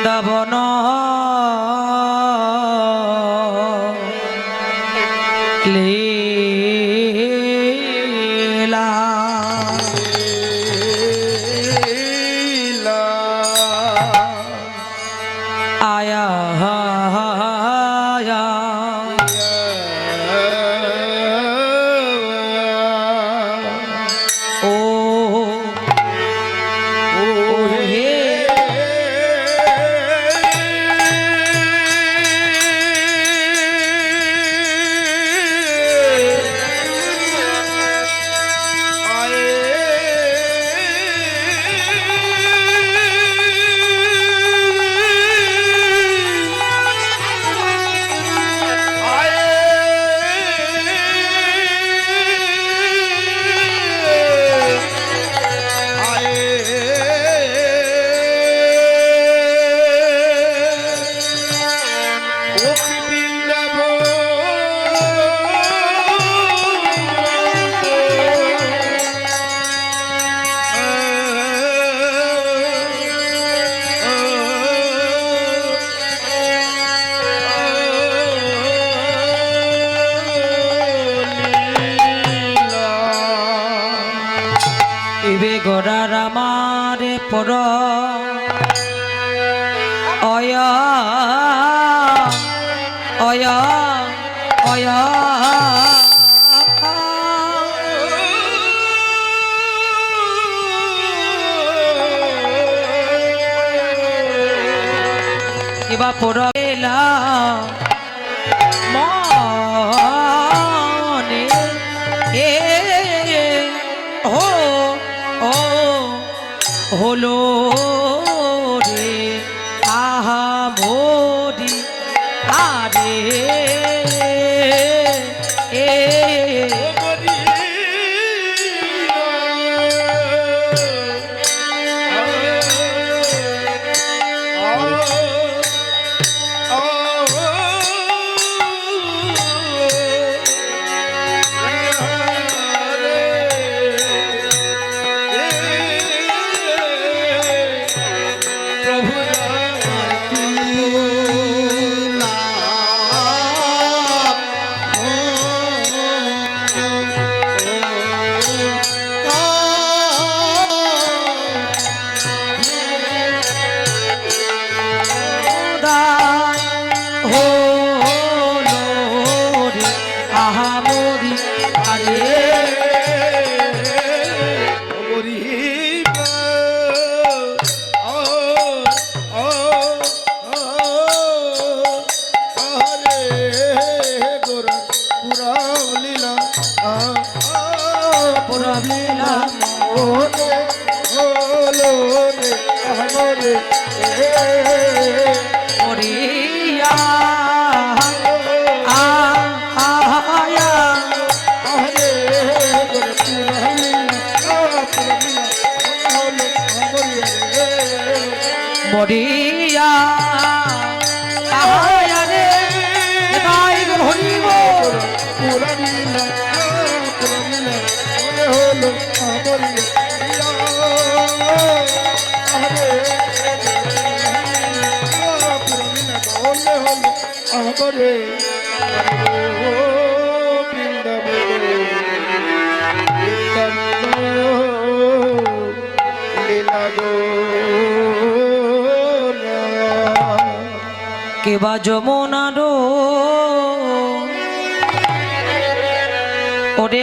বৃন্দাবন। লীলা। আয়া हा ও গড়ার আমারে পর কিবা পরবেলা হলো লীলা কেবা যমুনারো ওরে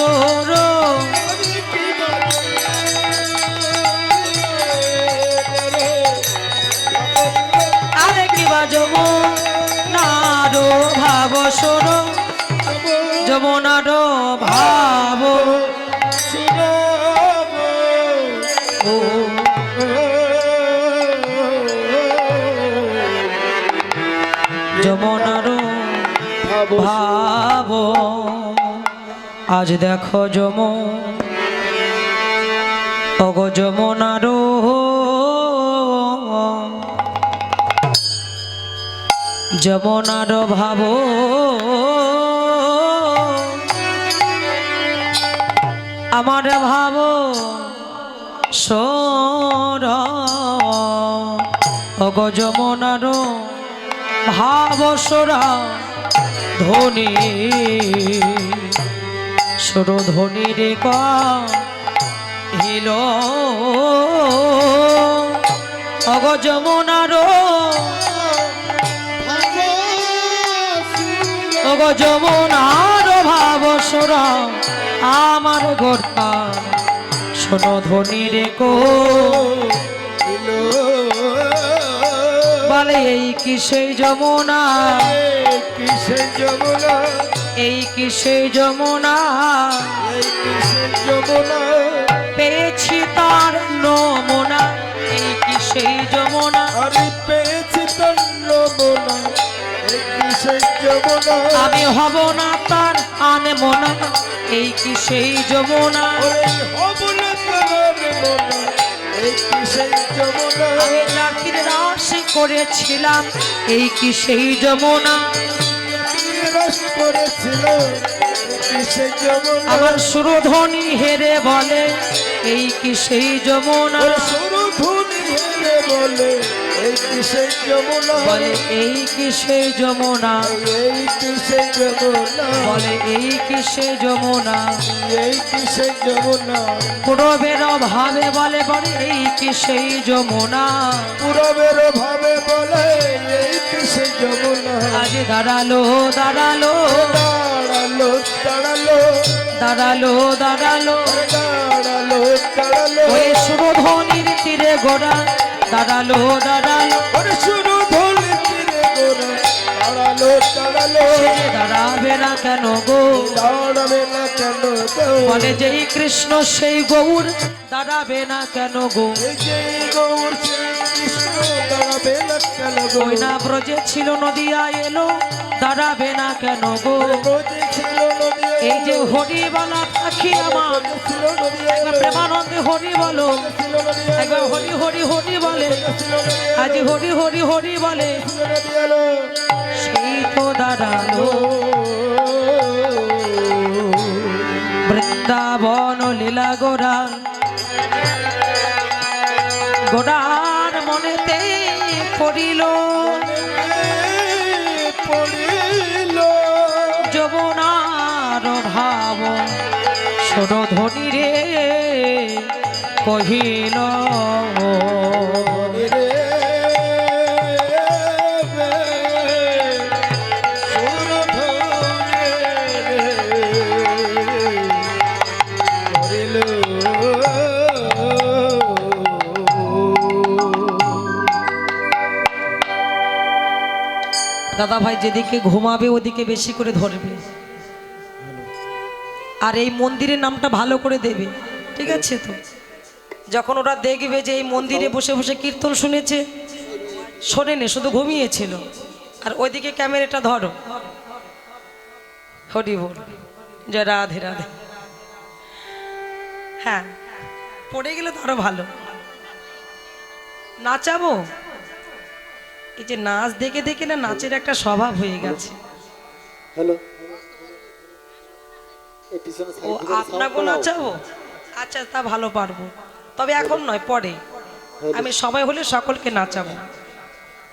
তোর আরে কিবা যব নারো ভাব সর যব নারো ভাব। যমনার ভাব। আজ দেখো যম। অগো যমনারো যমনার ভাব। আমার ভাবো সোর। অগো যমনার ভাবসরা ধনী। সুরধ্বনি রে হিল। অগ যমুনার। অগ যমুনার ভাবসর আমার গোটা শোনো ধ্বনি রে কো। বলে এই কি সেই যমুনা? কিসে যমুনা? এই কি সেই যমুনা? এই কিসে যমুনা? পেয়েছি তার নমুনা। এই কি সেই যমুনা? আরে পেয়েছি তার নমুনা। এই কিসে যমুনা? আমি হব না তার আনমনা। এই কি সেই যমুনা হব না তোর মনা এই কিসে যমুনা? আমি রাখির রাশি করেছিলাম। এই কি সেই যমুনা? রস করেছিল আমার সুরধ্বনি হেরে বলে এই কি সেই যমুনা? ওর সরু হেরে বলে এই যমুনা? বলে এই কি সেই যমুনা? এই কিসে যমুনা? বলে এই কি সেই যমুনা? এই কিসে যমুনা? পূরবের ভাবে বলে বলে এই কি সেই যমুনা? পুরবের ভাবে বলে এই কিসে যমুনা? আজ দাঁড়াল দাঁড়াল। দাঁড়াল দাঁড়াল। দাঁড়াল দাঁড়াল। দাঁড়াল দাঁড়াল। ওই সুরধ্বনির তীরে গোড়া। দাঁড়াল দাঁড়াল। ওরে শুরু ধরে তীরে গোরা। দাঁড়াল দাঁড়াল। দাঁড়াবে না কেন গো? দাঁড়াবে না কেন গো? বলে যেই কৃষ্ণ সেই গৌর দাঁড়াবে না কেন গো? যেই গৌর সেই দাঁড়াবে ব্রজে ছিল নদিয়া এলো দাঁড়াবে না কেন গো? এই যে হরিবালা পাখি আমার। একবার প্রেমানন্দে হরি বলো। একবার হরি হরি হরি বলে। আজ হরি হরি হরি বলে। সেই তো দাঁড়াল। বৃন্দাবন লীলা গোরা মনেতে পড়িল। পড়িল। যমুনার ভাব সরধ্বনি রে কহিল দাদা ভাই যেদিকে ঘুমাবে, ওদিকে বেশি করে ধরবে। আর এই মন্দিরের নামটা ভালো করে দেবে। ঠিক আছে তো? যখন ওরা দেখবে যে এই মন্দিরে বসে বসে কীর্তন শুনেছে, শোনেনি, শুধু ঘুমিয়েছিল। আর ওইদিকে ক্যামেরাটা ধরো। হরি বল। জয় রাধে রাধে। হ্যাঁ পড়ে গেলে তো আরও ভালো। নাচাবো? এই যে নাচ দেখে দেখে না নাচের একটা স্বভাব হয়ে গেছে। হ্যালো। ও আপনাকে নাচাবো আচ্ছা তা ভালো পারব। তবে এখন নয় পরে। আমি সময় হলে সকলকে নাচাবো।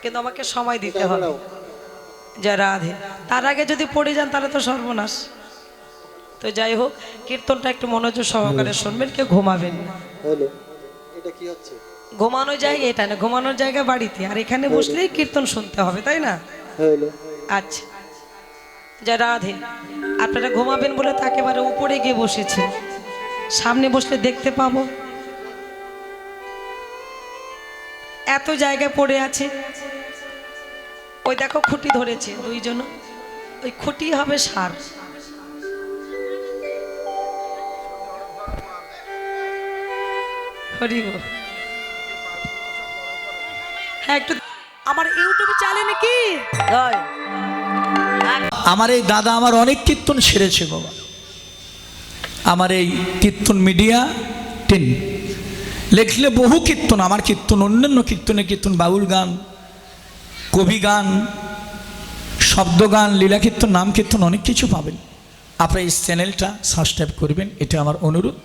কিন্তু আমাকে সময় দিতে হবে। জয় রাধে। তার আগে যদি পড়ে যান তাহলে তো সর্বনাশ। তো যাই হোক কীর্তনটা একটু মনোযোগ সহকারে শুনবেন কেউ ঘুমাবেন না। এটা কি হচ্ছে? ঘুমানোর জায়গা এটা না ঘুমানোর জায়গা বাড়িতে। আর এখানে বসলেই কীর্তন শুনতে হবে তাই না? আচ্ছা। যা রাধে আপনারা ঘুমাবেন বলে তো একেবারে উপরে গিয়ে বসেছে সামনে বসলে দেখতে পাবো। এত জায়গা পড়ে আছে। ওই দেখো খুঁটি ধরেছে দুইজন। ওই খুঁটি হবে সার। হরি বল। হ্যাঁ একটু আমার ইউটিউবে চালে নাকি আমার এই দাদা আমার অনেক কীর্তন সেরেছে বাবা। আমার এই কীর্তন মিডিয়া টেন। লেখলে বহু কীর্তন, আমার কীর্তন, অন্যান্য কীর্তনে কীর্তন, বাউল গান, কবি গান, শব্দ গান, লীলা কীর্তন, নাম কীর্তন, অনেক কিছু পাবেন। আপনার এই চ্যানেলটা সাবস্ক্রাইব করবেন, এটা আমার অনুরোধ।